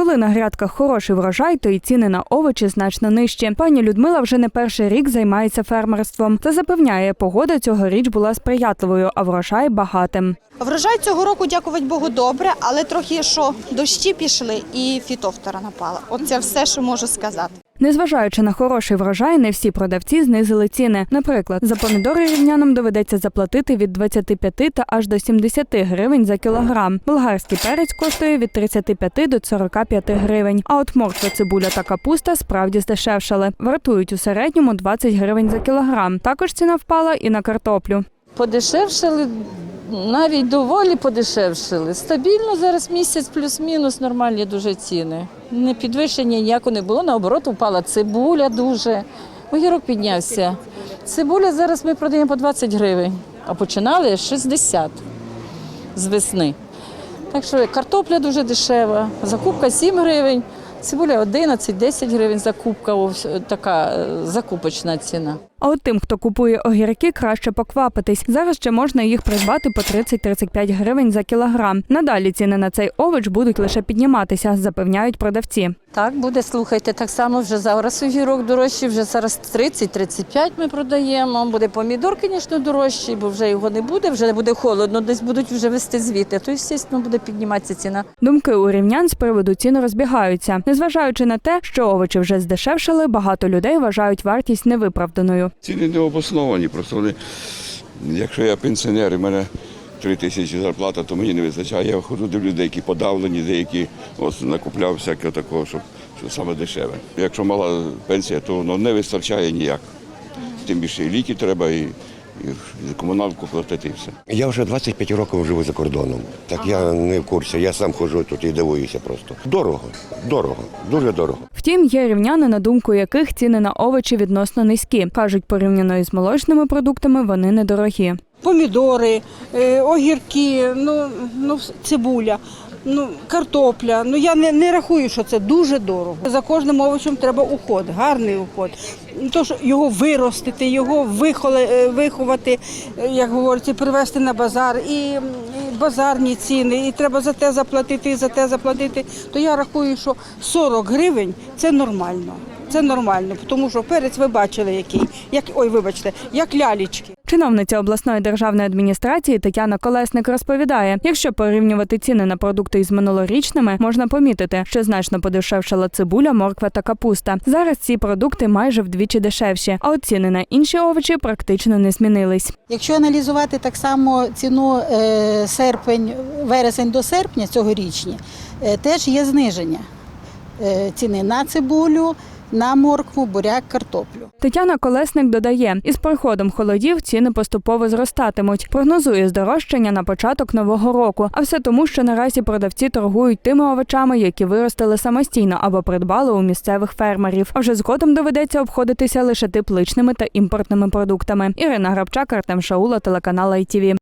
Коли на грядках хороший врожай, то і ціни на овочі значно нижчі. Пані Людмила вже не перший рік займається фермерством та запевняє, погода цьогоріч була сприятливою, а врожай багатим. Врожай цього року, дякувати Богу, добре, але трохи що дощі пішли і фітофтора напала. Оце це все, що можу сказати. Незважаючи на хороший врожай, не всі продавці знизили ціни. Наприклад, за помідори рівнянам доведеться заплатити від 25 та аж до 70 гривень за кілограм. Болгарський перець коштує від 35 до 45 гривень. А от морква, цибуля та капуста справді здешевшали. Вартують у середньому 20 гривень за кілограм. Також ціна впала і на картоплю. Подешевшили, навіть доволі подешевшили. Стабільно зараз місяць плюс-мінус нормальні дуже ціни. Не підвищення ніякого не було, наоборот, впала цибуля дуже. Огірок піднявся. Цибуля зараз ми продаємо по 20 гривень, а починали з 60 з весни. Так що картопля дуже дешева, закупка 7 гривень, цибуля 11-10 гривень закупка, ось така е, закупочна ціна. А от тим, хто купує огірки, краще поквапитись. Зараз ще можна їх придбати по 30-35 гривень за кілограм. Надалі ціни на цей овоч будуть лише підніматися, запевняють продавці. Так, буде, слухайте, так само вже зараз огірок дорожчий, вже зараз 30-35 ми продаємо. Буде помідор, звісно, дорожчий, бо вже його не буде, вже буде холодно, десь будуть вже вести звіти. То, звісно, буде підніматися ціна. Думки у рівнян з приводу цін розбігаються. Незважаючи на те, що овочі вже здешевшили, багато людей вважають вартість невиправданою. Ціни не обосновані, просто вони, якщо я пенсіонер, і мене три тисячі зарплата, то мені не вистачає. Я ходжу дивлюсь, деякі подавлені, деякі ось накупляв всякого такого, щоб що саме дешеве. Якщо мала пенсія, то воно не вистачає ніяк. Тим більше і ліки треба, і, і за комуналку платити, і все. Я вже 25 років живу за кордоном. Так я не в курсі. Я сам ходжу тут і дивуюся просто. Дорого, дорого, дуже дорого. Втім, є рівняни, на думку яких ціни на овочі відносно низькі. кажуть, порівняно із молочними продуктами вони недорогі. Помідори, е, огірки, ну, ну, цибуля, ну, картопля. Ну я не, не рахую, що це дуже дорого. За кожним овочем треба уход, гарний уход. То, що його виростити, його вихоле, е, виховати, е, як говориться, привезти на базар, і базарні ціни, і треба за те заплатити, і за те заплатити. То я рахую, що 40 гривень це нормально. Це нормально, тому що перець ви бачили який, як ой, вибачте, як лялічки. Чиновниця обласної державної адміністрації Тетяна Колесник розповідає, якщо порівнювати ціни на продукти із минулорічними, можна помітити, що значно подешевшала цибуля, морква та капуста. Зараз ці продукти майже вдвічі дешевші, а от ціни на інші овочі практично не змінились. Якщо аналізувати так само ціну е, серпень, вересень до серпня цьогорічні, е, теж є зниження е, ціни на цибулю, на моркву, буряк, картоплю. Тетяна Колесник додає, із приходом холодів ціни поступово зростатимуть. Прогнозує здорожчання на початок нового року. А все тому, що наразі продавці торгують тими овочами, які виростили самостійно або придбали у місцевих фермерів. А вже згодом доведеться обходитися лише тепличними та імпортними продуктами. Ірина Грабчак, Артем Шаула, телеканал ITV.